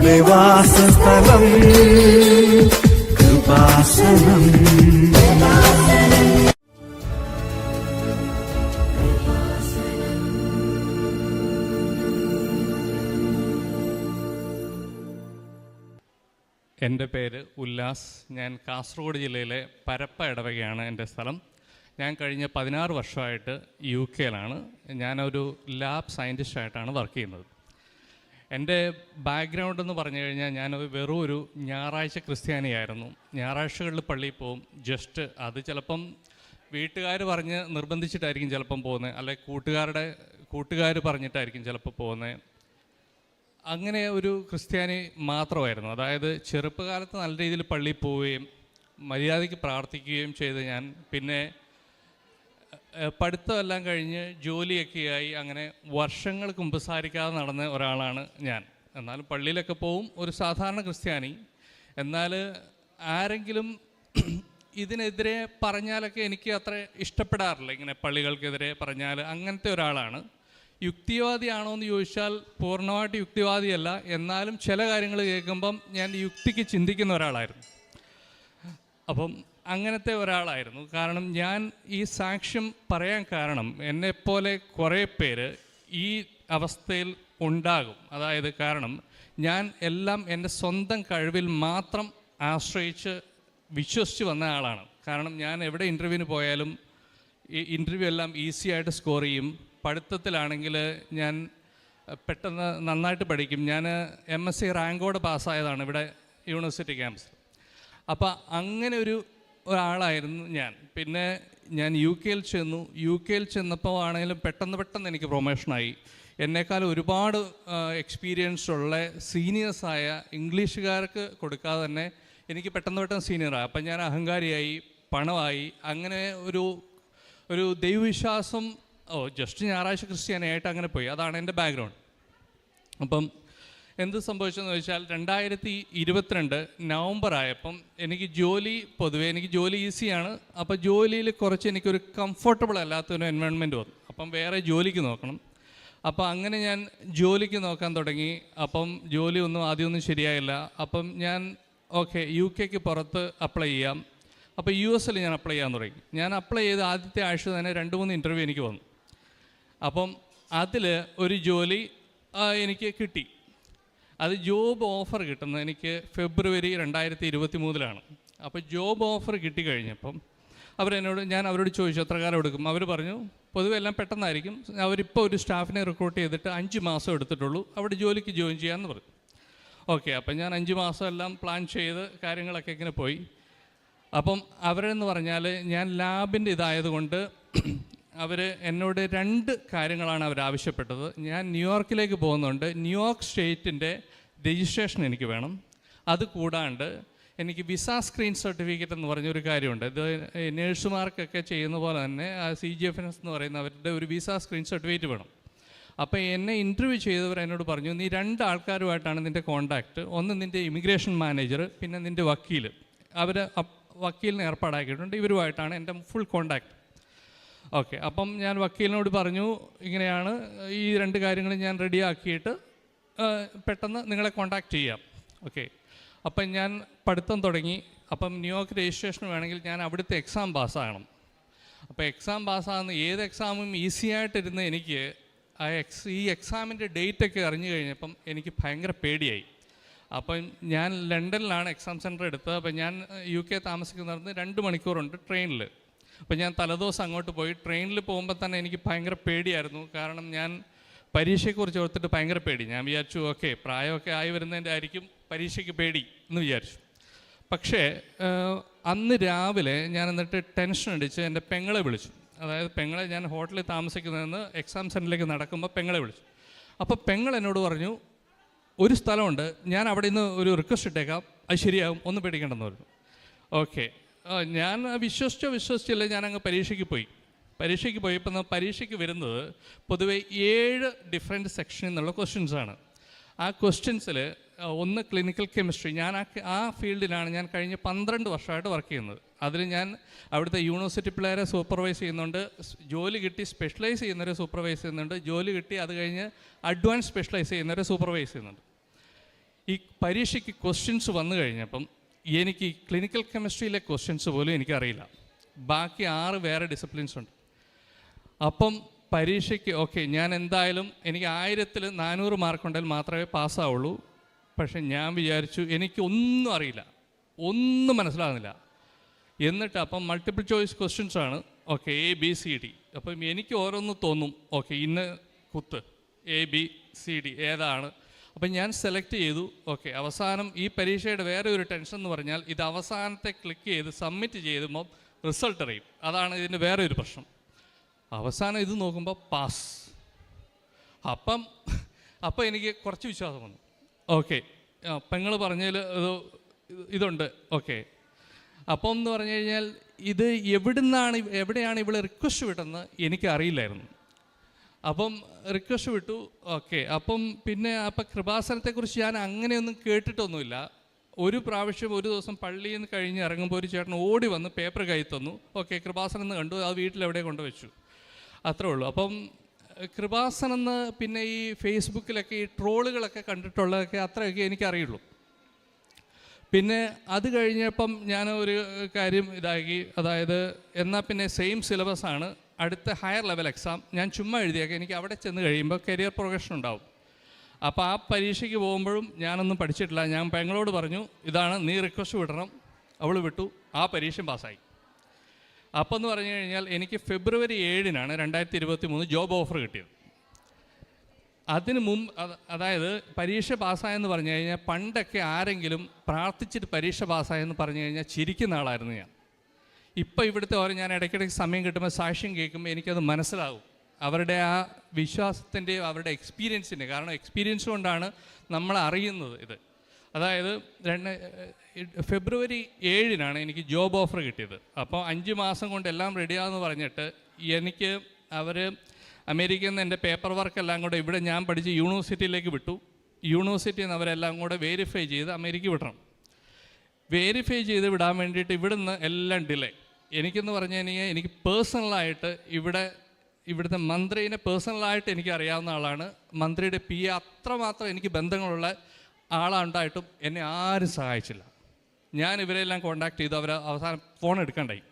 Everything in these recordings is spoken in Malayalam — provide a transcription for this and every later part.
കർത്താവിന്റെ വാസസ്ഥലം. കൃപാസനം. എന്റെ പേര് ഉല്ലാസ്. ഞാൻ കാസർഗോഡ് ജില്ലയിലെ പരപ്പ ഇടവകയാണ് എന്റെ സ്ഥലം. ഞാൻ കഴിഞ്ഞ പതിനാറ് വർഷമായിട്ട് യു കെയിലാണ്. ഞാനൊരു ലാബ് സയന്റിസ്റ്റായിട്ടാണ് വർക്ക് ചെയ്യുന്നത്. എന്റെ ബാക്ക്ഗ്രൗണ്ട് എന്ന് പറഞ്ഞു കഴിഞ്ഞാൽ ഞാൻ വെറും ഒരു ഞായറാഴ്ച ക്രിസ്ത്യാനിയായിരുന്നു. ഞായറാഴ്ചകളിൽ പള്ളിയിൽ പോകും ജസ്റ്റ് അത് ചിലപ്പം വീട്ടുകാർ പറഞ്ഞ് നിർബന്ധിച്ചിട്ടായിരിക്കും ചിലപ്പം പോകുന്നത് അല്ലെ കൂട്ടുകാരുടെ കൂട്ടുകാർ പറഞ്ഞിട്ടായിരിക്കും ചിലപ്പോൾ പോകുന്നത് അങ്ങനെ ഒരു ക്രിസ്ത്യാനി മാത്രമായിരുന്നു. അതായത് ചെറുപ്പകാലത്ത് നല്ല രീതിയിൽ പള്ളിയിൽ പോവുകയും മര്യാദയ്ക്ക് പ്രാർത്ഥിക്കുകയും ചെയ്ത് ഞാൻ പിന്നെ പഠിത്തമെല്ലാം കഴിഞ്ഞ് ജോലിയൊക്കെയായി അങ്ങനെ വർഷങ്ങൾ കുമ്പസാരിക്കാതെ നടന്ന ഒരാളാണ് ഞാൻ. എന്നാൽ പള്ളിയിലൊക്കെ പോവും ഒരു സാധാരണ ക്രിസ്ത്യാനി. എന്നാൽ ആരെങ്കിലും ഇതിനെതിരെ പറഞ്ഞാലൊക്കെ എനിക്ക് അത്ര ഇഷ്ടപ്പെടാറില്ല. ഇങ്ങനെ പള്ളികൾക്കെതിരെ പറഞ്ഞാൽ അങ്ങനത്തെ ഒരാളാണ്. യുക്തിവാദിയാണോ എന്ന് ചോദിച്ചാൽ പൂർണമായിട്ട് യുക്തിവാദിയല്ല. എന്നാലും ചില കാര്യങ്ങൾ കേൾക്കുമ്പം ഞാൻ യുക്തിക്ക് ചിന്തിക്കുന്ന ഒരാളായിരുന്നു. അപ്പം അങ്ങനത്തെ ഒരാളായിരുന്നു. കാരണം ഞാൻ ഈ സാക്ഷ്യം പറയാൻ കാരണം എന്നെപ്പോലെ കുറേ പേര് ഈ അവസ്ഥയിൽ ഉണ്ടാകും. അതായത് കാരണം ഞാൻ എല്ലാം എന്റെ സ്വന്തം കഴിവിൽ മാത്രം ആശ്രയിച്ച് വിശ്വസിച്ച് വന്ന ആളാണ്. കാരണം ഞാൻ എവിടെ ഇന്റർവ്യൂവിന് പോയാലും ഈ ഇന്റർവ്യൂ എല്ലാം ഈസി ആയിട്ട് സ്കോർ ചെയ്യും. പഠിത്തത്തിലാണെങ്കിൽ ഞാൻ പെട്ടെന്ന് നന്നായിട്ട് പഠിക്കും. ഞാൻ എം എസ് സി റാങ്കോടെ പാസ്സായതാണ് ഇവിടെ യൂണിവേഴ്സിറ്റി ക്യാമ്പസിൽ അപ്പോൾ അങ്ങനെ ഒരു ഒരാളായിരുന്നു ഞാൻ. പിന്നെ ഞാൻ യു കെയിൽ ചെന്നു. യു കെയിൽ ചെന്നപ്പോൾ ആണെങ്കിലും പെട്ടെന്ന് പെട്ടെന്ന് എനിക്ക് പ്രൊമോഷനായി എന്നെക്കാൾ ഒരുപാട് എക്സ്പീരിയൻസ് ഉള്ള സീനിയേഴ്സായ ഇംഗ്ലീഷുകാർക്ക് കൊടുക്കാതെ തന്നെ എനിക്ക് പെട്ടെന്ന് പെട്ടെന്ന് സീനിയറായി അപ്പം ഞാൻ അഹങ്കാരിയായി പണമായി അങ്ങനെ ഒരു ഒരു ദൈവവിശ്വാസം ഓ ജസ്റ്റ് ഞായറാഴ്ച ക്രിസ്ത്യാനിയായിട്ട് അങ്ങനെ പോയി. അതാണ് എന്റെ ബാക്ക്ഗ്രൗണ്ട് അപ്പം എന്ത് സംഭവിച്ചെന്ന് വെച്ചാൽ രണ്ടായിരത്തി ഇരുപത്തിരണ്ട് നവംബർ ആയപ്പം എനിക്ക് ജോലി പൊതുവെ എനിക്ക് ജോലി ഈസിയാണ്. അപ്പോൾ ജോലിയിൽ കുറച്ച് എനിക്കൊരു കംഫർട്ടബിൾ അല്ലാത്തൊരു എൻവയോൺമെന്റ് വന്നു. അപ്പം വേറെ ജോലിക്ക് നോക്കണം. അപ്പോൾ അങ്ങനെ ഞാൻ ജോലിക്ക് നോക്കാൻ തുടങ്ങി. അപ്പം ജോലി ഒന്നും ആദ്യമൊന്നും ശരിയായില്ല. അപ്പം ഞാൻ ഓക്കെ യു കെക്ക് പുറത്ത് അപ്ലൈ ചെയ്യാം. അപ്പോൾ യു എസിൽ ഞാൻ അപ്ലൈ ചെയ്യാൻ തുടങ്ങി. ഞാൻ അപ്ലൈ ചെയ്ത് ആദ്യത്തെ ആഴ്ച തന്നെ രണ്ട് മൂന്ന് ഇന്റർവ്യൂ എനിക്ക് വന്നു. അപ്പം അതിൽ ഒരു ജോലി എനിക്ക് കിട്ടി. അത് ജോബ് ഓഫർ കിട്ടുന്നത് എനിക്ക് ഫെബ്രുവരി രണ്ടായിരത്തി ഇരുപത്തി മൂന്നിലാണ് അപ്പോൾ ജോബ് ഓഫർ കിട്ടിക്കഴിഞ്ഞപ്പം അവരെന്നോട് ഞാൻ അവരോട് ചോദിച്ചു എത്ര കാലം എടുക്കും? അവർ പറഞ്ഞു പൊതുവെ എല്ലാം പെട്ടെന്നായിരിക്കും. അവരിപ്പോൾ ഒരു സ്റ്റാഫിനെ റിക്രൂട്ട് ചെയ്തിട്ട് അഞ്ച് മാസം എടുത്തിട്ടുള്ളൂ. അവിടെ ജോലിക്ക് ജോയിൻ ചെയ്യാമെന്ന് പറഞ്ഞു. ഓക്കെ അപ്പം ഞാൻ അഞ്ച് മാസം എല്ലാം പ്ലാൻ ചെയ്ത് കാര്യങ്ങളൊക്കെ ഇങ്ങനെ പോയി. അപ്പം അവരെന്ന് പറഞ്ഞാൽ ഞാൻ ലാബിന്റെ ഇതായതുകൊണ്ട് അവർ എന്നോട് രണ്ട് കാര്യങ്ങളാണ് അവർ ആവശ്യപ്പെട്ടത്. ഞാൻ ന്യൂയോർക്കിലേക്ക് പോകുന്നുണ്ട്. ന്യൂയോർക്ക് സ്റ്റേറ്റിന്റെ രജിസ്ട്രേഷൻ എനിക്ക് വേണം. അത് കൂടാണ്ട് എനിക്ക് വിസ സ്ക്രീൻ സർട്ടിഫിക്കറ്റ് എന്ന് പറഞ്ഞൊരു കാര്യമുണ്ട്. ഇത് നേഴ്സുമാർക്കൊക്കെ ചെയ്യുന്ന പോലെ തന്നെ C G F N S എന്ന് പറയുന്ന അവരുടെ ഒരു വിസ സ്ക്രീൻ സർട്ടിഫിക്കറ്റ് വേണം. അപ്പോൾ എന്നെ ഇന്റർവ്യൂ ചെയ്തവർ എന്നോട് പറഞ്ഞു നീ രണ്ട് ആൾക്കാരുമായിട്ടാണ് നിന്റെ കോണ്ടാക്റ്റ് ഒന്ന് നിന്റെ ഇമിഗ്രേഷൻ മാനേജർ പിന്നെ നിന്റെ വക്കീൽ അവർ വക്കീലിനെ ഏർപ്പാടാക്കിയിട്ടുണ്ട്. ഇവരുമായിട്ടാണ് എന്റെ ഫുൾ കോണ്ടാക്റ്റ് ഓക്കെ അപ്പം ഞാൻ വക്കീലിനോട് പറഞ്ഞു ഇങ്ങനെയാണ് ഈ രണ്ട് കാര്യങ്ങളും ഞാൻ റെഡിയാക്കിയിട്ട് പെട്ടെന്ന് നിങ്ങളെ കോണ്ടാക്ട് ചെയ്യാം. ഓക്കെ അപ്പം ഞാൻ പഠിത്തം തുടങ്ങി അപ്പം ന്യൂയോർക്ക് രജിസ്ട്രേഷൻ വേണമെങ്കിൽ ഞാൻ അവിടുത്തെ എക്സാം പാസ്സാകണം. അപ്പോൾ എക്സാം പാസ്സാകുന്ന ഏത് എക്സാമും ഈസി ആയിട്ടിരുന്ന എനിക്ക് ആ എക്സ് ഈ എക്സാമിന്റെ ഡേറ്റ് ഒക്കെ അറിഞ്ഞു കഴിഞ്ഞപ്പം എനിക്ക് ഭയങ്കര പേടിയായി. അപ്പം ഞാൻ ലണ്ടനിലാണ് എക്സാം സെന്റർ എടുത്തത് അപ്പം ഞാൻ യു കെ താമസിക്കുന്നിടത്ത് രണ്ട് മണിക്കൂറുണ്ട് ട്രെയിനിൽ. അപ്പം ഞാൻ തലേദിവസം അങ്ങോട്ട് പോയി. ട്രെയിനിൽ പോകുമ്പോൾ തന്നെ എനിക്ക് ഭയങ്കര പേടിയായിരുന്നു. കാരണം ഞാൻ പരീക്ഷയെക്കുറിച്ച് ഓർത്തിട്ട് ഭയങ്കര പേടി. ഞാൻ വിചാരിച്ചു ഓക്കെ പ്രായമൊക്കെ ആയി വരുന്നതിന്റെ ആയിരിക്കും പരീക്ഷയ്ക്ക് പേടി എന്ന് വിചാരിച്ചു. പക്ഷേ അന്ന് രാവിലെ ഞാൻ എന്നിട്ട് ടെൻഷൻ അടിച്ച് എന്റെ പെങ്ങളെ വിളിച്ചു. അതായത് പെങ്ങളെ ഞാൻ ഹോട്ടലിൽ താമസിക്കുന്നതെന്ന് എക്സാം സെന്ററിലേക്ക് നടക്കുമ്പോൾ പെങ്ങളെ വിളിച്ചു. അപ്പോൾ പെങ്ങൾ എന്നോട് പറഞ്ഞു ഒരു സ്ഥലമുണ്ട്. ഞാൻ അവിടെ നിന്ന് ഒരു റിക്വസ്റ്റ് ഇട്ടേക്കാം. അത് ശരിയാകും ഒന്ന് പേടിക്കേണ്ടെന്ന് പറഞ്ഞു. ഓക്കെ. ഞാൻ വിശ്വസിച്ചോ വിശ്വസിച്ചില്ല ഞാൻ അങ്ങ് പരീക്ഷയ്ക്ക് പോയി. പരീക്ഷയ്ക്ക് പോയപ്പോൾ ഇപ്പം പരീക്ഷയ്ക്ക് വരുന്നത് പൊതുവെ ഏഴ് ഡിഫറെന്റ് സെക്ഷനിൽ നിന്നുള്ള ക്വസ്റ്റ്യൻസ് ആണ്. ആ ക്വസ്റ്റ്യൻസിൽ ഒന്ന് ക്ലിനിക്കൽ കെമിസ്ട്രി ഞാൻ ആ ആ ഫീൽഡിലാണ് ഞാൻ കഴിഞ്ഞ പന്ത്രണ്ട് വർഷമായിട്ട് വർക്ക് ചെയ്യുന്നത്. അതിൽ ഞാൻ അവിടുത്തെ യൂണിവേഴ്സിറ്റി പിള്ളേരെ സൂപ്പർവൈസ് ചെയ്യുന്നുണ്ട് ജോലി കിട്ടി സ്പെഷ്യലൈസ് ചെയ്യുന്നവരെ സൂപ്പർവൈസ് ചെയ്യുന്നുണ്ട് ജോലി കിട്ടി അത് കഴിഞ്ഞ് അഡ്വാൻസ് സ്പെഷ്യലൈസ് ചെയ്യുന്നവരെ സൂപ്പർവൈസ് ചെയ്യുന്നുണ്ട്. ഈ പരീക്ഷയ്ക്ക് ക്വസ്റ്റ്യൻസ് വന്നു കഴിഞ്ഞപ്പം എനിക്ക് ക്ലിനിക്കൽ കെമിസ്ട്രിയിലെ ക്വസ്റ്റ്യൻസ് പോലും എനിക്കറിയില്ല. ബാക്കി ആറ് വേറെ ഡിസിപ്ലിൻസ് ഉണ്ട്. അപ്പം പരീക്ഷയ്ക്ക് ഓക്കെ ഞാൻ എന്തായാലും എനിക്ക് ആയിരത്തിൽ നാനൂറ് മാർക്ക് ഉണ്ടെങ്കിൽ മാത്രമേ പാസ്സാവുള്ളൂ പക്ഷേ ഞാൻ വിചാരിച്ചു എനിക്ക് ഒന്നും അറിയില്ല. ഒന്നും മനസ്സിലാകുന്നില്ല. എന്നിട്ട് അപ്പം മൾട്ടിപ്പിൾ ചോയ്സ് ക്വസ്റ്റ്യൻസ് ആണ് okay A B C D അപ്പം എനിക്ക് ഓരോന്ന് തോന്നും ഓക്കെ ഇന്ന് കുത്ത്. എ ബി സി ഡി ഏതാണ്? അപ്പം ഞാൻ സെലക്ട് ചെയ്തു. ഓക്കെ അവസാനം ഈ പരീക്ഷയുടെ വേറെ ഒരു ടെൻഷൻ എന്ന് പറഞ്ഞാൽ ഇത് അവസാനത്തെ ക്ലിക്ക് ചെയ്ത് സബ്മിറ്റ് ചെയ്തുമ്പോൾ റിസൾട്ട് അറിയും. അതാണ് ഇതിന്റെ വേറെ ഒരു പ്രശ്നം. അവസാനം ഇത് നോക്കുമ്പോൾ പാസ് അപ്പം അപ്പം എനിക്ക് കുറച്ച് വിശ്വാസം വന്നു. ഓക്കെ പെങ്ങൾ പറഞ്ഞതിൽ ഇത് ഇതുണ്ട്. ഓക്കെ അപ്പം എന്ന് പറഞ്ഞു കഴിഞ്ഞാൽ ഇത് എവിടുന്നാണ് എവിടെയാണ് ഇവിടെ റിക്വസ്റ്റ് വിട്ടെന്ന് എനിക്ക് അറിയില്ലായിരുന്നു അപ്പം റിക്വസ്റ്റ് വിട്ടു. ഓക്കെ അപ്പം പിന്നെ അപ്പം കൃപാസനത്തെക്കുറിച്ച് ഞാൻ അങ്ങനെയൊന്നും കേട്ടിട്ടൊന്നുമില്ല. ഒരു പ്രാവശ്യം ഒരു ദിവസം പള്ളിയിൽ നിന്ന് കഴിഞ്ഞ് ഇറങ്ങുമ്പോൾ ഒരു ചേട്ടൻ ഓടി വന്ന് പേപ്പർ കൈ തന്നു. ഓക്കെ കൃപാസനം എന്ന് കണ്ടു. അത് വീട്ടിലെവിടെ കൊണ്ടുവച്ചു അത്രേ ഉള്ളൂ. അപ്പം കൃപാസനം എന്ന് പിന്നെ ഈ ഫേസ്ബുക്കിലൊക്കെ ഈ ട്രോളുകളൊക്കെ കണ്ടിട്ടുള്ളതൊക്കെ അത്രയൊക്കെ എനിക്കറിയുള്ളൂ. പിന്നെ അത് കഴിഞ്ഞപ്പം ഞാൻ ഒരു കാര്യം ഇതാക്കി. അതായത് എന്നാൽ പിന്നെ സെയിം സിലബസ് ആണ്. അടുത്ത ഹയർ ലെവൽ എക്സാം ഞാൻ ചുമ്മാ എഴുതിയേക്കാം. എനിക്ക് അവിടെ ചെന്ന് കഴിയുമ്പോൾ കരിയർ പ്രോഗ്രഷൻ ഉണ്ടാവും. അപ്പോൾ ആ പരീക്ഷയ്ക്ക് പോകുമ്പോഴും ഞാനൊന്നും പഠിച്ചിട്ടില്ല. ഞാൻ പെങ്ങളോട് പറഞ്ഞു ഇതാണ് നീ റിക്വസ്റ്റ് വിടണം. അവൾ വിട്ടു. ആ പരീക്ഷ പാസ്സായി അപ്പം എന്ന് പറഞ്ഞു കഴിഞ്ഞാൽ എനിക്ക് ഫെബ്രുവരി ഏഴിനാണ് രണ്ടായിരത്തി ഇരുപത്തി മൂന്ന് ജോബ് ഓഫർ കിട്ടിയത്. അതിന് മുമ്പ് അതായത് പരീക്ഷ പാസ്സായെന്ന് പറഞ്ഞു കഴിഞ്ഞാൽ പണ്ടൊക്കെ ആരെങ്കിലും പ്രാർത്ഥിച്ചിട്ട് പരീക്ഷ പാസ്സായെന്ന് പറഞ്ഞു കഴിഞ്ഞാൽ ചിരിക്കുന്ന ആളായിരുന്നു ഞാൻ. ഇപ്പം ഇവിടുത്തെ ഓരോ ഞാൻ ഇടയ്ക്കിടയ്ക്ക് സമയം കിട്ടുമ്പോൾ സാക്ഷ്യം കേൾക്കുമ്പോൾ എനിക്കത് മനസ്സിലാവും. അവരുടെ ആ വിശ്വാസത്തിന്റെയും അവരുടെ എക്സ്പീരിയൻസിന്റെ കാരണം എക്സ്പീരിയൻസ് കൊണ്ടാണ് നമ്മൾ അറിയുന്നത് ഇത്. അതായത് രണ്ട് ഫെബ്രുവരി ഏഴിനാണ് എനിക്ക് ജോബ് ഓഫർ കിട്ടിയത്. അപ്പോൾ അഞ്ച് മാസം കൊണ്ട് എല്ലാം റെഡിയാന്ന് പറഞ്ഞിട്ട് എനിക്ക് അവർ അമേരിക്കയിൽ നിന്ന് എന്റെ പേപ്പർ വർക്കെല്ലാം കൂടെ ഇവിടെ ഞാൻ പഠിച്ച് യൂണിവേഴ്സിറ്റിയിലേക്ക് വിട്ടു. യൂണിവേഴ്സിറ്റിയിൽ നിന്ന് അവരെല്ലാം കൂടെ വെരിഫൈ ചെയ്ത് അമേരിക്ക വിടണം. വെരിഫൈ ചെയ്ത് വിടാൻ വേണ്ടിയിട്ട് ഇവിടുന്ന് എല്ലാം ഡിലേ എനിക്കെന്ന് പറഞ്ഞു കഴിഞ്ഞാൽ എനിക്ക് പേഴ്സണലായിട്ട് ഇവിടെ ഇവിടുത്തെ മന്ത്രിനെ പേഴ്സണലായിട്ട് എനിക്ക് അറിയാവുന്ന ആളാണ്. മന്ത്രിയുടെ പി എ അത്രമാത്രം എനിക്ക് ബന്ധങ്ങളുള്ള ആളുണ്ടായിട്ടും എന്നെ ആരും സഹായിച്ചില്ല. ഞാൻ ഇവരെല്ലാം കോണ്ടാക്ട് ചെയ്തു. അവർ അവസാനം ഫോൺ എടുക്കണ്ടായി.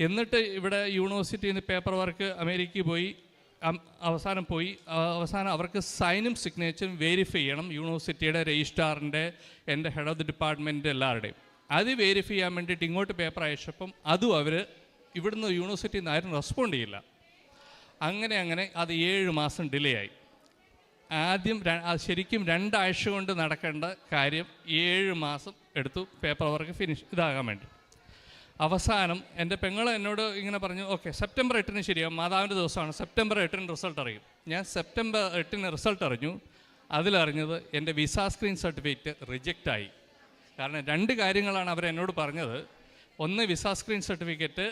എന്നിട്ട് ഇവിടെ യൂണിവേഴ്സിറ്റിയിൽ നിന്ന് പേപ്പർ വർക്ക് അമേരിക്കയിൽ പോയി. അവസാനം പോയി. അവസാനം അവർക്ക് സൈനും സിഗ്നേച്ചറും വെരിഫൈ ചെയ്യണം. യൂണിവേഴ്സിറ്റിയുടെ രജിസ്ട്രാറിന്റെ എന്റെ ഹെഡ് ഓഫ് ദി ഡിപ്പാർട്ട്മെന്റ് എല്ലാവരുടെയും. അത് വെരിഫൈ ചെയ്യാൻ വേണ്ടിയിട്ട് ഇങ്ങോട്ട് പേപ്പർ അയച്ചപ്പം അതും അവർ ഇവിടുന്ന് യൂണിവേഴ്സിറ്റിയിൽ നിന്ന് ആരും റെസ്പോണ്ട് ചെയ്യില്ല. അങ്ങനെ അങ്ങനെ അത് ഏഴ് മാസം ഡിലേ ആയി. ആദ്യം ശരിക്കും രണ്ടാഴ്ച കൊണ്ട് നടക്കേണ്ട കാര്യം ഏഴ് മാസം എടുത്തു പേപ്പർ വർക്ക് ഫിനിഷ് ഇതാകാൻ വേണ്ടി. അവസാനം എന്റെ പെങ്ങൾ എന്നോട് ഇങ്ങനെ പറഞ്ഞു ഓക്കെ സെപ്റ്റംബർ എട്ടിന് ശരിയാവും. മാതാവിന്റെ ദിവസമാണ്. സെപ്റ്റംബർ എട്ടിന് റിസൾട്ട് അറിയും. ഞാൻ സെപ്റ്റംബർ എട്ടിന് റിസൾട്ട് അറിഞ്ഞു. അതിലറിഞ്ഞത് എന്റെ വിസ സ്ക്രീൻ സർട്ടിഫിക്കറ്റ് റിജക്റ്റ് ആയി. കാരണം രണ്ട് കാര്യങ്ങളാണ് അവർ എന്നോട് പറഞ്ഞത്. ഒന്ന് വിസ സ്ക്രീൻ സർട്ടിഫിക്കറ്റ്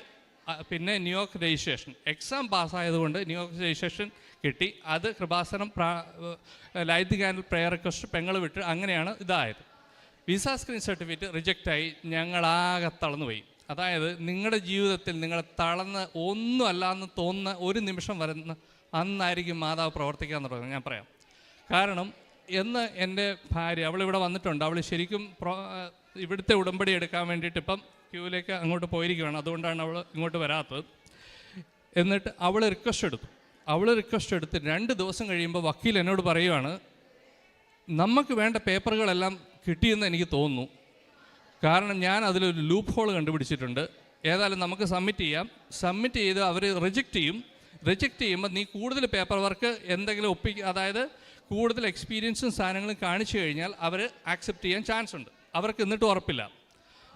പിന്നെ ന്യൂയോർക്ക് രജിസ്ട്രേഷൻ. എക്സാം പാസ്സായതുകൊണ്ട് ന്യൂയോർക്ക് രജിസ്ട്രേഷൻ കിട്ടി. അത് കൃപാസനം പ്രാ ലൈത്ത് ക്യാൻഡിൽ പ്രെയർ റിക്വസ്റ്റ് പെങ്ങൾ വിട്ട് അങ്ങനെയാണ് ഇതായത്. വിസ സ്ക്രീൻ സർട്ടിഫിക്കറ്റ് റിജക്റ്റായി ഞങ്ങളാകെ തളർന്നുപോയി. അതായത് നിങ്ങളുടെ ജീവിതത്തിൽ നിങ്ങൾ തളർന്ന് ഒന്നുമല്ല എന്ന് തോന്നുന്ന ഒരു നിമിഷം വരുന്ന അന്നായിരിക്കും മാതാവ് പ്രവർത്തിക്കാൻ തുടങ്ങുന്നത് ഞാൻ പറയാം. കാരണം എന്ന് എന്റെ ഭാര്യ അവളിവിടെ വന്നിട്ടുണ്ട്. അവൾ ശരിക്കും ഇവിടുത്തെ ഉടമ്പടി എടുക്കാൻ വേണ്ടിയിട്ട് ഇപ്പം ക്യൂവിലേക്ക് അങ്ങോട്ട് പോയിരിക്കുകയാണ് അതുകൊണ്ടാണ് അവൾ ഇങ്ങോട്ട് വരാത്തത്. എന്നിട്ട് അവൾ റിക്വസ്റ്റ് എടുത്തു. അവൾ റിക്വസ്റ്റ് എടുത്ത് രണ്ട് ദിവസം കഴിയുമ്പോൾ വക്കീൽ എന്നോട് പറയുവാണ് നമുക്ക് വേണ്ട പേപ്പറുകളെല്ലാം കിട്ടിയെന്ന് എനിക്ക് തോന്നുന്നു. കാരണം ഞാൻ അതിലൊരു ലൂപ്പ് ഹോൾ കണ്ടുപിടിച്ചിട്ടുണ്ട്. ഏതായാലും നമുക്ക് സബ്മിറ്റ് ചെയ്യാം. സബ്മിറ്റ് ചെയ്ത് അവർ റിജക്റ്റ് ചെയ്യും. റിജക്റ്റ് ചെയ്യുമ്പോൾ നീ കൂടുതൽ പേപ്പർ വർക്ക് എന്തെങ്കിലും ഒപ്പിക്കുക അതായത് കൂടുതൽ എക്സ്പീരിയൻസും സാധനങ്ങളും കാണിച്ചു കഴിഞ്ഞാൽ അവർ ആക്സെപ്റ്റ് ചെയ്യാൻ ചാൻസ് ഉണ്ട്. അവർക്ക് എന്നിട്ട് ഉറപ്പില്ല.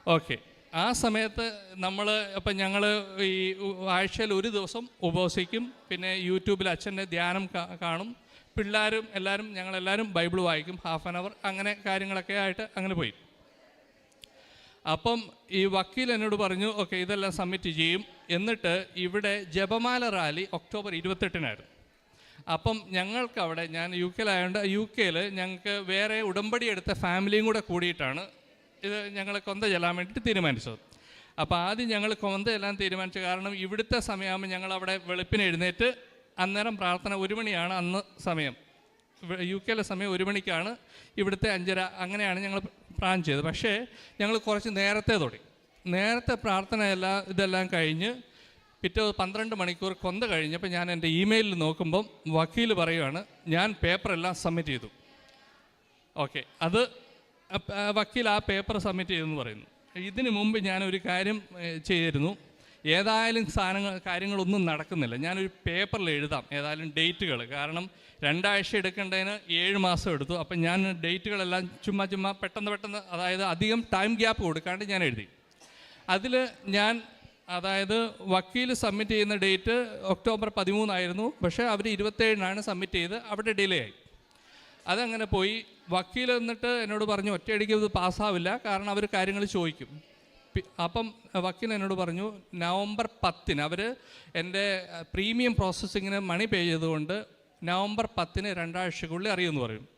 ഓക്കെ ആ സമയത്ത് നമ്മൾ ഇപ്പം ഞങ്ങൾ ഈ ആഴ്ചയിൽ ഒരു ദിവസം ഉപവസിക്കും. പിന്നെ യൂട്യൂബിൽ അച്ഛന്റെ ധ്യാനം കാണും. പിള്ളേരും എല്ലാവരും ഞങ്ങളെല്ലാവരും ബൈബിൾ വായിക്കും. ഹാഫ് ആൻ അവർ അങ്ങനെ കാര്യങ്ങളൊക്കെ ആയിട്ട് അങ്ങനെ പോയി. അപ്പം ഈ വക്കീൽ എന്നോട് പറഞ്ഞു ഓക്കെ ഇതെല്ലാം സബ്മിറ്റ് ചെയ്യും. എന്നിട്ട് ഇവിടെ ജപമാല റാലി ഒക്ടോബർ ഇരുപത്തെട്ടിനായിരുന്നു. അപ്പം ഞങ്ങൾക്ക് അവിടെ ഞാൻ യു കെയിലായതുകൊണ്ട് യു കെയിൽ ഞങ്ങൾക്ക് വേറെ ഉടമ്പടി എടുത്ത ഫാമിലിയും കൂടെ കൂടിയിട്ടാണ് ഇത് ഞങ്ങൾ കൊന്ത ചെല്ലാൻ വേണ്ടിയിട്ട് തീരുമാനിച്ചത്. അപ്പോൾ ആദ്യം ഞങ്ങൾ കൊന്ത ചെല്ലാൻ തീരുമാനിച്ചു കാരണം ഇവിടുത്തെ സമയമാകുമ്പോൾ ഞങ്ങൾ അവിടെ വെളുപ്പിന് എഴുന്നേറ്റ് അന്നേരം പ്രാർത്ഥന ഒരു മണിയാണ് അന്ന് സമയം. യു കെയിലെ സമയം ഒരു മണിക്കാണ്. ഇവിടുത്തെ അഞ്ചര അങ്ങനെയാണ് ഞങ്ങൾ പ്ലാൻ ചെയ്തത്. പക്ഷേ ഞങ്ങൾ കുറച്ച് നേരത്തെ തുടങ്ങി നേരത്തെ പ്രാർത്ഥനയെല്ലാം ഇതെല്ലാം കഴിഞ്ഞ് പിറ്റേ പന്ത്രണ്ട് മണിക്കൂർ കൊന്ത കഴിഞ്ഞപ്പോൾ ഞാൻ എന്റെ ഇമെയിലിൽ നോക്കുമ്പം വക്കീൽ പറയുവാണ് ഞാൻ പേപ്പറെല്ലാം സബ്മിറ്റ് ചെയ്തു. ഓക്കെ അത് വക്കീൽ ആ പേപ്പർ സബ്മിറ്റ് ചെയ്തെന്ന് പറയുന്നു. ഇതിനു മുമ്പ് ഞാനൊരു കാര്യം ചെയ്തിരുന്നു. ഏതായാലും സാധനങ്ങൾ കാര്യങ്ങളൊന്നും നടക്കുന്നില്ല. ഞാനൊരു പേപ്പറിൽ എഴുതാം ഏതായാലും ഡേറ്റുകൾ. കാരണം രണ്ടാഴ്ച എടുക്കേണ്ടതിന് ഏഴ് മാസം എടുത്തു. അപ്പം ഞാൻ ഡേറ്റുകളെല്ലാം ചുമ്മാ ചുമ്മാ പെട്ടെന്ന് പെട്ടെന്ന് അതായത് അധികം ടൈം ഗ്യാപ്പ് കൊടുക്കാണ്ട് ഞാൻ എഴുതി. അതിൽ ഞാൻ അതായത് വക്കീൽ സബ്മിറ്റ് ചെയ്യുന്ന ഡേറ്റ് ഒക്ടോബർ പതിമൂന്നായിരുന്നു. പക്ഷേ അവർ ഇരുപത്തേഴിനാണ് സബ്മിറ്റ് ചെയ്ത്. അവിടെ ഡിലേ ആയി. അതങ്ങനെ പോയി. വക്കീൽ എന്നിട്ട് എന്നോട് പറഞ്ഞു ഒറ്റയടിക്ക് ഇത് പാസ്സാവില്ല കാരണം അവർ കാര്യങ്ങൾ ചോദിക്കും. അപ്പം വക്കീൽ എന്നോട് പറഞ്ഞു നവംബർ പത്തിന് അവർ എന്റെ പ്രീമിയം പ്രോസസ്സിങ്ങിന് മണി പേ ചെയ്തുകൊണ്ട് നവംബർ പത്തിന് രണ്ടാഴ്ചക്കുള്ളിൽ അറിയുമെന്ന് പറയും.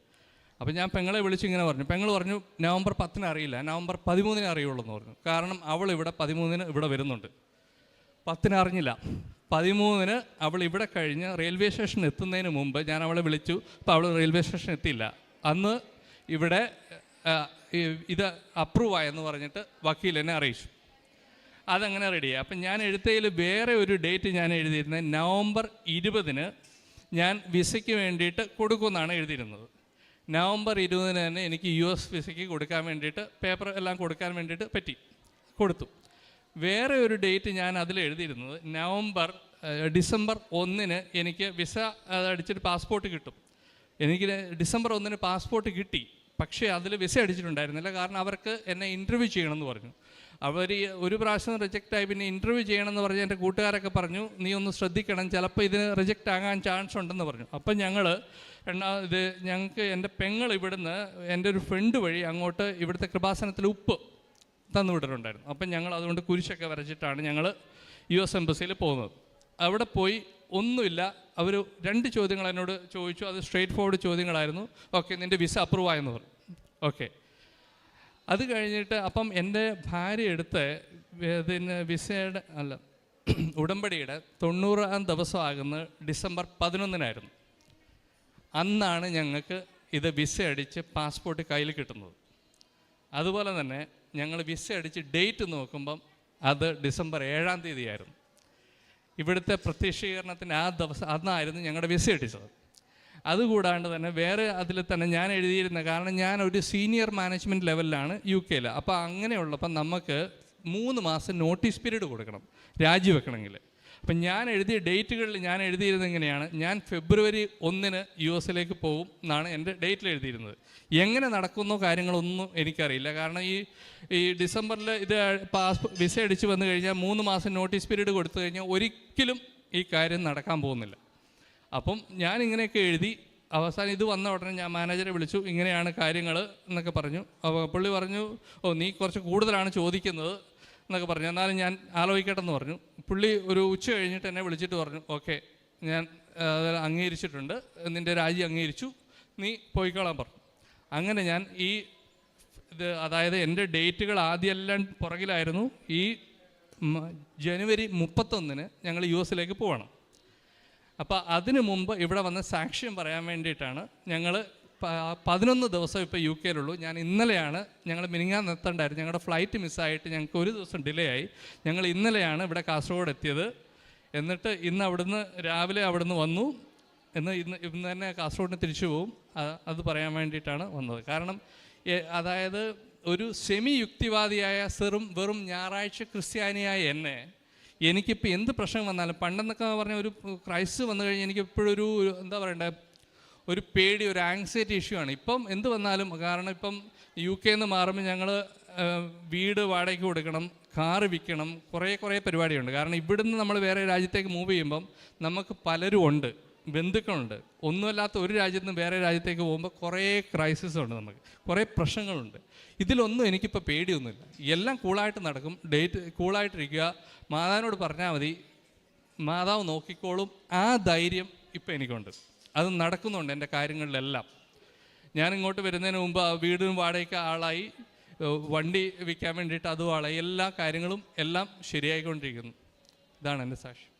അപ്പം ഞാൻ പെങ്ങളെ വിളിച്ച് ഇങ്ങനെ പറഞ്ഞു. പെങ്ങൾ പറഞ്ഞു നവംബർ പത്തിന് അറിയില്ല. നവംബർ പതിമൂന്നിന് അറിയുള്ളൂ എന്ന് പറഞ്ഞു. കാരണം അവൾ ഇവിടെ പതിമൂന്നിന് ഇവിടെ വരുന്നുണ്ട്. പത്തിന് അറിഞ്ഞില്ല. പതിമൂന്നിന് അവൾ ഇവിടെ കഴിഞ്ഞ് റെയിൽവേ സ്റ്റേഷൻ എത്തുന്നതിന് മുമ്പ് ഞാൻ അവളെ വിളിച്ചു. അപ്പോൾ അവൾ റെയിൽവേ സ്റ്റേഷൻ എത്തിയില്ല. അന്ന് ഇവിടെ ഇത് അപ്രൂവ് ആയെന്ന് പറഞ്ഞിട്ട് വക്കീൽ എന്നെ അറിയിച്ചു. അതങ്ങനെ റെഡിയായി അപ്പം ഞാൻ എഴുത്തയിൽ വേറെ ഒരു ഡേറ്റ് ഞാൻ എഴുതിയിരുന്നത് നവംബർ ഇരുപതിന് ഞാൻ വിസയ്ക്ക് വേണ്ടിയിട്ട് കൊടുക്കുമെന്നാണ് എഴുതിയിരുന്നത്. നവംബർ ഇരുപതിന് തന്നെ എനിക്ക് യു എസ് വിസയ്ക്ക് കൊടുക്കാൻ വേണ്ടിയിട്ട് പേപ്പർ എല്ലാം കൊടുക്കാൻ വേണ്ടിയിട്ട് പറ്റി. കൊടുത്തു. വേറെ ഒരു ഡേറ്റ് ഞാൻ അതിൽ എഴുതിയിരുന്നത് നവംബർ ഡിസംബർ ഒന്നിന് എനിക്ക് വിസ അടിച്ചിട്ട് പാസ്പോർട്ട് കിട്ടും. എനിക്ക് ഡിസംബർ ഒന്നിന് പാസ്പോർട്ട് കിട്ടി. പക്ഷേ അതിൽ വിസ അടിച്ചിട്ടുണ്ടായിരുന്നില്ല. കാരണം അവർക്ക് എന്നെ ഇന്റർവ്യൂ ചെയ്യണമെന്ന് പറഞ്ഞു. അവർ ഒരു പ്രാവശ്യം റിജക്റ്റ് ആയി പിന്നെ ഇന്റർവ്യൂ ചെയ്യണമെന്ന് പറഞ്ഞ് എന്റെ കൂട്ടുകാരൊക്കെ പറഞ്ഞു നീ ഒന്ന് ശ്രദ്ധിക്കണം ചിലപ്പോൾ ഇതിന് റിജക്റ്റ് ആകാൻ ചാൻസ് ഉണ്ടെന്ന് പറഞ്ഞു. അപ്പം ഞങ്ങൾ ഇത് ഞങ്ങൾക്ക് എന്റെ പെങ്ങൾ ഇവിടുന്ന് എന്റെ ഒരു ഫ്രണ്ട് വഴി അങ്ങോട്ട് ഇവിടുത്തെ കൃപാസനത്തിൽ ഉപ്പ് തന്നു വിട്ടിട്ടുണ്ടായിരുന്നു. അപ്പം ഞങ്ങൾ അതുകൊണ്ട് കുരിശൊക്കെ വരച്ചിട്ടാണ് ഞങ്ങൾ യു എസ് എംബസിയിൽ പോകുന്നത്. അവിടെ പോയി ഒന്നുമില്ല അവർ രണ്ട് ചോദ്യങ്ങൾ എന്നോട് ചോദിച്ചു. അത് സ്ട്രേറ്റ് ഫോർവേഡ് ചോദ്യങ്ങളായിരുന്നു. ഓക്കെ നിന്റെ വിസ അപ്രൂവ് ആയെന്ന് പറഞ്ഞു. ഓക്കെ അത് കഴിഞ്ഞിട്ട് അപ്പം എന്റെ ഭാര്യ എടുത്ത് ഇതിന് വിസയുടെ അല്ല ഉടമ്പടിയുടെ തൊണ്ണൂറാം ദിവസമാകുന്ന ഡിസംബർ പതിനൊന്നിനായിരുന്നു. അന്നാണ് ഞങ്ങൾക്ക് ഇത് വിസ അടിച്ച് പാസ്പോർട്ട് കയ്യിൽ കിട്ടുന്നത്. അതുപോലെ തന്നെ ഞങ്ങൾ വിസ അടിച്ച് ഡേറ്റ് നോക്കുമ്പം അത് ഡിസംബർ ഏഴാം തീയതിയായിരുന്നു. ഇവിടുത്തെ പ്രത്യക്ഷീകരണത്തിന് ആ ദിവസം അന്നായിരുന്നു ഞങ്ങളുടെ വിസ അടിച്ചത്. അതുകൂടാണ്ട് തന്നെ വേറെ അതിൽ തന്നെ ഞാൻ എഴുതിയിരുന്ന കാരണം ഞാൻ ഒരു സീനിയർ മാനേജ്മെന്റ് ലെവലിലാണ് യു കെയിൽ അപ്പോൾ അങ്ങനെയുള്ളപ്പം നമുക്ക് മൂന്ന് മാസം നോട്ടീസ് പീരീഡ് കൊടുക്കണം രാജിവെക്കണമെങ്കിൽ. അപ്പം ഞാൻ എഴുതിയ ഡേറ്റുകളിൽ ഞാൻ എഴുതിയിരുന്നത് എങ്ങനെയാണ് ഞാൻ ഫെബ്രുവരി ഒന്നിന് യു എസിലേക്ക് പോകും എന്നാണ് എന്റെ ഡേറ്റിൽ എഴുതിയിരുന്നത്. എങ്ങനെ നടക്കുന്നോ കാര്യങ്ങളൊന്നും എനിക്കറിയില്ല. കാരണം ഈ ഈ ഡിസംബറിൽ ഇത് പാസ് വിസ അടിച്ച് വന്നു കഴിഞ്ഞാൽ മൂന്ന് മാസം നോട്ടീസ് പീരീഡ് കൊടുത്തു കഴിഞ്ഞാൽ ഒരിക്കലും ഈ കാര്യം നടക്കാൻ പോകുന്നില്ല. അപ്പം ഞാൻ ഇങ്ങനെയൊക്കെ എഴുതി അവസാനം ഇത് വന്ന ഉടനെ ഞാൻ മാനേജറെ വിളിച്ചു ഇങ്ങനെയാണ് കാര്യങ്ങൾ എന്നൊക്കെ പറഞ്ഞു. അപ്പോൾ പുള്ളി പറഞ്ഞു ഓ നീ കുറച്ച് കൂടുതലാണ് ചോദിക്കുന്നത് എന്നൊക്കെ പറഞ്ഞു. എന്നാലും ഞാൻ ആലോചിക്കട്ടെ എന്ന് പറഞ്ഞു. പുള്ളി ഒരു ഉച്ച കഴിഞ്ഞിട്ട് എന്നെ വിളിച്ചിട്ട് പറഞ്ഞു ഓക്കെ ഞാൻ അംഗീകരിച്ചിട്ടുണ്ട്. നിന്റെ രാജി അംഗീകരിച്ചു. നീ പോയിക്കോളാൻ പറഞ്ഞു. അങ്ങനെ ഞാൻ ഈ ഇത് അതായത് എന്റെ ഡേറ്റുകൾ ആദ്യമെല്ലാം പുറകിലായിരുന്നു. ഈ ജനുവരി മുപ്പത്തൊന്നിന് ഞങ്ങൾ യു എസിലേക്ക് പോകണം അപ്പോൾ അതിനു മുമ്പ് ഇവിടെ വന്ന സാക്ഷ്യം പറയാൻ വേണ്ടിയിട്ടാണ് ഞങ്ങൾ പതിനൊന്ന് ദിവസം ഇപ്പോൾ യു കെയിലുള്ളൂ. ഞാൻ ഇന്നലെയാണ് ഞങ്ങൾ മിനിങ്ങാൻ എത്തണ്ടായിരുന്നു ഞങ്ങളുടെ ഫ്ലൈറ്റ് മിസ്സായിട്ട് ഞങ്ങൾക്ക് ഒരു ദിവസം ഡിലേ ആയി. ഞങ്ങൾ ഇന്നലെയാണ് ഇവിടെ കാസർഗോഡ് എത്തിയത്. എന്നിട്ട് ഇന്ന് അവിടുന്ന് രാവിലെ അവിടുന്ന് വന്നു. എന്ന് ഇന്ന് ഇന്ന് തന്നെ കാസർഗോഡിന് തിരിച്ചു പോവും. അത് പറയാൻ വേണ്ടിയിട്ടാണ് വന്നത്. കാരണം അതായത് ഒരു സെമി യുക്തിവാദിയായ സെറും വെറും ഞായറാഴ്ച ക്രിസ്ത്യാനിയായ എന്നെ എനിക്കിപ്പോൾ എന്ത് പ്രശ്നം വന്നാലും പണ്ടെന്നൊക്കെ പറഞ്ഞ ഒരു ക്രൈസ്റ്റ് വന്നു കഴിഞ്ഞാൽ എനിക്ക് എപ്പോഴൊരു എന്താ പറയണ്ടേ ഒരു പേടി ഒരു ആങ്സൈറ്റി ഇഷ്യൂ ആണ്. ഇപ്പം എന്ത് വന്നാലും കാരണം ഇപ്പം യു കെ നിന്ന് മാറുമ്പോൾ ഞങ്ങൾ വീട് വാടകയ്ക്ക് കൊടുക്കണം കാറ് വിൽക്കണം കുറേ കുറേ പരിപാടിയുണ്ട്. കാരണം ഇവിടുന്ന് നമ്മൾ വേറെ രാജ്യത്തേക്ക് മൂവ് ചെയ്യുമ്പം നമുക്ക് പലരും ഉണ്ട്. ബന്ധുക്കളുണ്ട്. ഒന്നുമല്ലാത്ത ഒരു രാജ്യത്ത് നിന്ന് വേറെ രാജ്യത്തേക്ക് പോകുമ്പോൾ കുറേ ക്രൈസിസ് ഉണ്ട് നമുക്ക്. കുറേ പ്രശ്നങ്ങളുണ്ട്. ഇതിലൊന്നും എനിക്കിപ്പോൾ പേടിയൊന്നുമില്ല. എല്ലാം കൂളായിട്ട് നടക്കും. ഡേറ്റ് കൂളായിട്ടിരിക്കുക മാതാവിനോട് പറഞ്ഞാൽ മതി. മാതാവ് നോക്കിക്കോളും. ആ ധൈര്യം ഇപ്പം എനിക്കുണ്ട്. അത് നടക്കുന്നുണ്ട് എന്റെ കാര്യങ്ങളിലെല്ലാം. ഞാൻ ഇങ്ങോട്ട് വരുന്നതിന് മുമ്പ് വീടും വാടകയ്ക്ക് ആളായി. വണ്ടി വിൽക്കാൻ വേണ്ടിയിട്ട് അതും ആളായി. എല്ലാ കാര്യങ്ങളും എല്ലാം ശരിയായിക്കൊണ്ടിരിക്കുന്നു. ഇതാണ് എന്റെ സാക്ഷ്യം.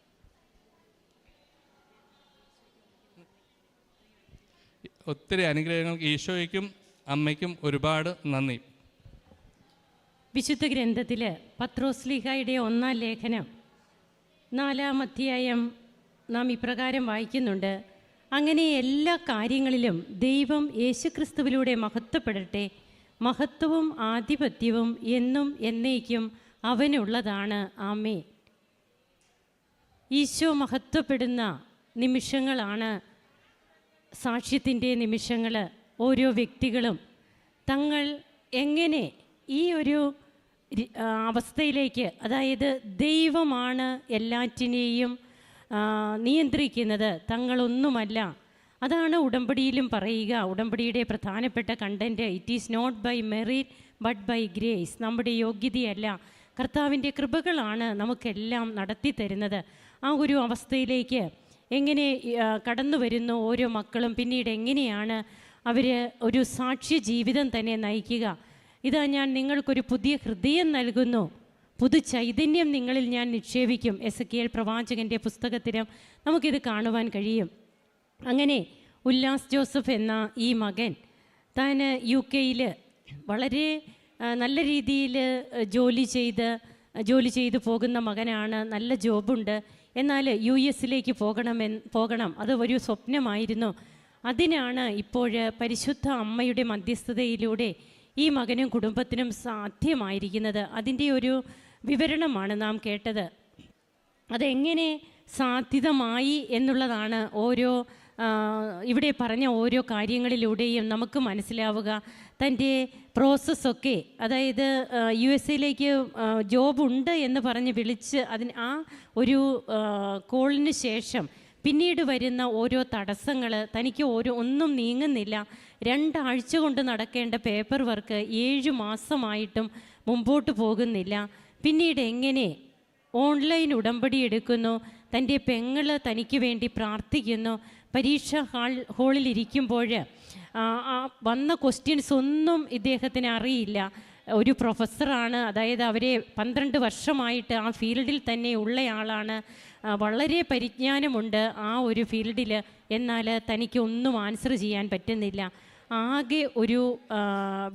ഒത്തിരി അനുഗ്രഹങ്ങൾ ഈശോയ്ക്കും അമ്മയ്ക്കും ഒരുപാട് നന്ദി. വിശുദ്ധ ഗ്രന്ഥത്തിൽ പത്രോസ്ലിഹായുടെ ഒന്നാം ലേഖനം നാലാം അധ്യായം നാം ഇപ്രകാരം വായിക്കുന്നുണ്ട്. അങ്ങനെ എല്ലാ കാര്യങ്ങളിലും ദൈവം യേശുക്രിസ്തുവിലൂടെ മഹത്വപ്പെടട്ടെ മഹത്വവും ആധിപത്യവും എന്നും എന്നേക്കും അവനുള്ളതാണ്. ആമേ ഈശോ മഹത്വപ്പെടുന്ന നിമിഷങ്ങളാണ് സാക്ഷ്യത്തിന്റെ നിമിഷങ്ങൾ ഓരോ വ്യക്തികളും തങ്ങൾ എങ്ങനെ ഈ ഒരു അവസ്ഥയിലേക്ക് അതായത് ദൈവമാണ് എല്ലാറ്റിനെയും നിയന്ത്രിക്കുന്നത് തങ്ങളൊന്നുമല്ല. അതാണ് ഉടമ്പടിയിലും പറയുക. ഉടമ്പടിയുടെ പ്രധാനപ്പെട്ട content it is not by merit but by grace നമ്മുടെ യോഗ്യതയല്ല. കർത്താവിന്റെ കൃപകളാണ് നമുക്കെല്ലാം നടത്തി തരുന്നത് ആ ഒരു അവസ്ഥയിലേക്ക് എങ്ങനെ കടന്നു വരുന്ന ഓരോ മക്കളും പിന്നീട് എങ്ങനെയാണ് അവർ ഒരു സാക്ഷ്യ ജീവിതം തന്നെ നയിക്കുക? ഇതാ ഞാൻ നിങ്ങൾക്കൊരു പുതിയ ഹൃദയം നൽകുന്നു. പുതു ചൈതന്യം നിങ്ങളിൽ ഞാൻ നിക്ഷേപിക്കും. എസ് കെ എൽ പ്രവാചകന്റെ പുസ്തകത്തിലും നമുക്കിത് കാണുവാൻ കഴിയും. അങ്ങനെ ഉല്ലാസ് ജോസഫ് എന്ന ഈ മകൻ താൻ യു കെയിൽ വളരെ നല്ല രീതിയിൽ ജോലി ചെയ്ത് ജോലി ചെയ്തു പോകുന്ന മകനാണ്. നല്ല ജോബുണ്ട്. എന്നാൽ യു എസിലേക്ക് പോകണമെന്ന് പോകണം. അത് ഒരു സ്വപ്നമായിരുന്നു. അതിനാണ് ഇപ്പോൾ പരിശുദ്ധ അമ്മയുടെ മധ്യസ്ഥതയിലൂടെ ഈ മകനും കുടുംബത്തിനും സാധ്യമായിരിക്കുന്നത്. അതിന്റെ ഒരു വിവരണമാണ് നാം കേട്ടത്. അതെങ്ങനെ സാധ്യതമായി എന്നുള്ളതാണ് ഓരോ ഇവിടെ പറഞ്ഞ ഓരോ കാര്യങ്ങളിലൂടെയും നമുക്ക് മനസ്സിലാവുക. തന്റെ പ്രോസസ്സൊക്കെ അതായത് യു എസ് എയിലേക്ക് ജോബുണ്ട് എന്ന് പറഞ്ഞ് വിളിച്ച് അതിന് ആ ഒരു കോളിന് ശേഷം പിന്നീട് വരുന്ന ഓരോ തടസ്സങ്ങൾ തനിക്ക് ഓരോ ഒന്നും നീങ്ങുന്നില്ല. രണ്ടാഴ്ച കൊണ്ട് നടക്കേണ്ട പേപ്പർ വർക്ക് ഏഴ് മാസമായിട്ടും മുമ്പോട്ട് പോകുന്നില്ല. പിന്നീട് എങ്ങനെ ഓൺലൈൻ ഉടമ്പടി എടുക്കുന്നു തന്റെ പെങ്ങൾ തനിക്ക് വേണ്ടി പ്രാർത്ഥിക്കുന്നു പരീക്ഷ ഹാൾ ഹാളിലിരിക്കുമ്പോൾ വന്ന ക്വസ്റ്റ്യൻസ് ഒന്നും ഇദ്ദേഹത്തിന് അറിയില്ല. ഒരു പ്രൊഫസറാണ് അതായത് അവരെ പന്ത്രണ്ട് വർഷമായിട്ട് ആ ഫീൽഡിൽ തന്നെ ഉള്ളയാളാണ്. വളരെ പരിജ്ഞാനമുണ്ട് ആ ഒരു ഫീൽഡിൽ. എന്നാൽ തനിക്ക് ഒന്നും ആൻസർ ചെയ്യാൻ പറ്റുന്നില്ല. ആകെ ഒരു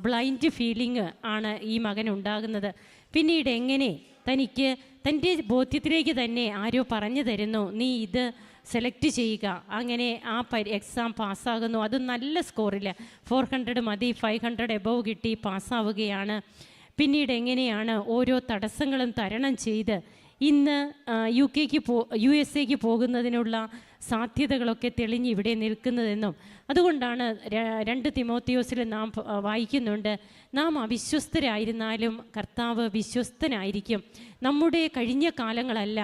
ബ്ലൈൻഡ് ഫീലിംഗ് ആണ് ഈ മകൻ ഉണ്ടാകുന്നത്. പിന്നീട് എങ്ങനെ തനിക്ക് തന്റെ ബോധ്യത്തിലേക്ക് തന്നെ ആരോ പറഞ്ഞു തരുന്നു. നീ ഇത് സെലക്ട് ചെയ്യുക. അങ്ങനെ ആ പരി എക്സാം പാസ്സാകുന്നു. അത് നല്ല സ്കോറിൽ ഫോർ ഹൺഡ്രഡ് മതി ഫൈവ് ഹൺഡ്രഡ് എബവ് കിട്ടി പാസ്സാവുകയാണ്. പിന്നീട് എങ്ങനെയാണ് ഓരോ തടസ്സങ്ങളും തരണം ചെയ്ത് ഇന്ന് യു കെക്ക് പോ യു എസ് എക്ക് പോകുന്നതിനുള്ള സാധ്യതകളൊക്കെ തെളിഞ്ഞ് ഇവിടെ നിൽക്കുന്നതെന്നും അതുകൊണ്ടാണ് രണ്ട് തിമോത്തിയോസിൽ നാം വായിക്കുന്നുണ്ട് നാം അവിശ്വസ്തരായിരുന്നാലും കർത്താവ് വിശ്വസ്തനായിരിക്കും. നമ്മുടെ കഴിഞ്ഞ കാലങ്ങളല്ല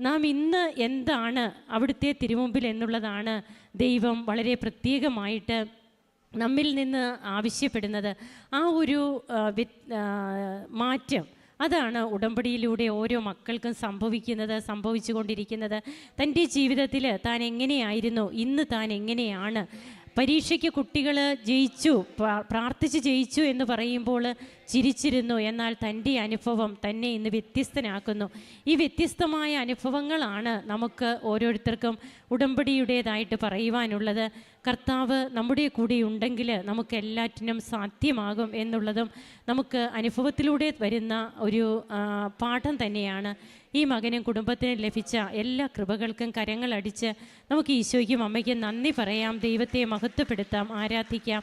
നാം ഇന്ന് എന്താണ് അവിടുത്തെ തിരുമുമ്പിൽ എന്നുള്ളതാണ് ദൈവം വളരെ പ്രത്യേകമായിട്ട് നമ്മിൽ നിന്ന് ആവശ്യപ്പെടുന്നത്. ആ ഒരു മാറ്റം അതാണ് ഉടമ്പടിയിലൂടെ ഓരോ മക്കൾക്കും സംഭവിക്കുന്നത് സംഭവിച്ചു കൊണ്ടിരിക്കുന്നത് തന്റെ ജീവിതത്തിൽ താൻ എങ്ങനെയായിരുന്നു? ഇന്ന് താൻ എങ്ങനെയാണ്? പരീക്ഷയ്ക്ക് കുട്ടികൾ ജയിച്ചു പ്രാ- പ്രാർത്ഥിച്ച് ജയിച്ചു എന്ന് പറയുമ്പോൾ ചിരിച്ചിരുന്നു. എന്നാൽ തന്റെ അനുഭവം തന്നെ ഇന്ന് വ്യത്യസ്തനാക്കുന്നു. ഈ വ്യത്യസ്തമായ അനുഭവങ്ങളാണ് നമുക്ക് ഓരോരുത്തർക്കും ഉടമ്പടിയുടേതായിട്ട് പറയുവാനുള്ളത്. കർത്താവ് നമ്മുടെ കൂടെ ഉണ്ടെങ്കിൽ നമുക്ക് എല്ലാറ്റിനും സാധ്യമാകും എന്നുള്ളതും നമുക്ക് അനുഭവത്തിലൂടെ വരുന്ന ഒരു പാഠം തന്നെയാണ്. ഈ മകനും കുടുംബത്തിനും ലഭിച്ച എല്ലാ കൃപകൾക്കും കരങ്ങളടിച്ച് നമുക്ക് ഈശോയ്ക്കും അമ്മയ്ക്കും നന്ദി പറയാം. ദൈവത്തെ മഹത്വപ്പെടുത്താം ആരാധിക്കാം.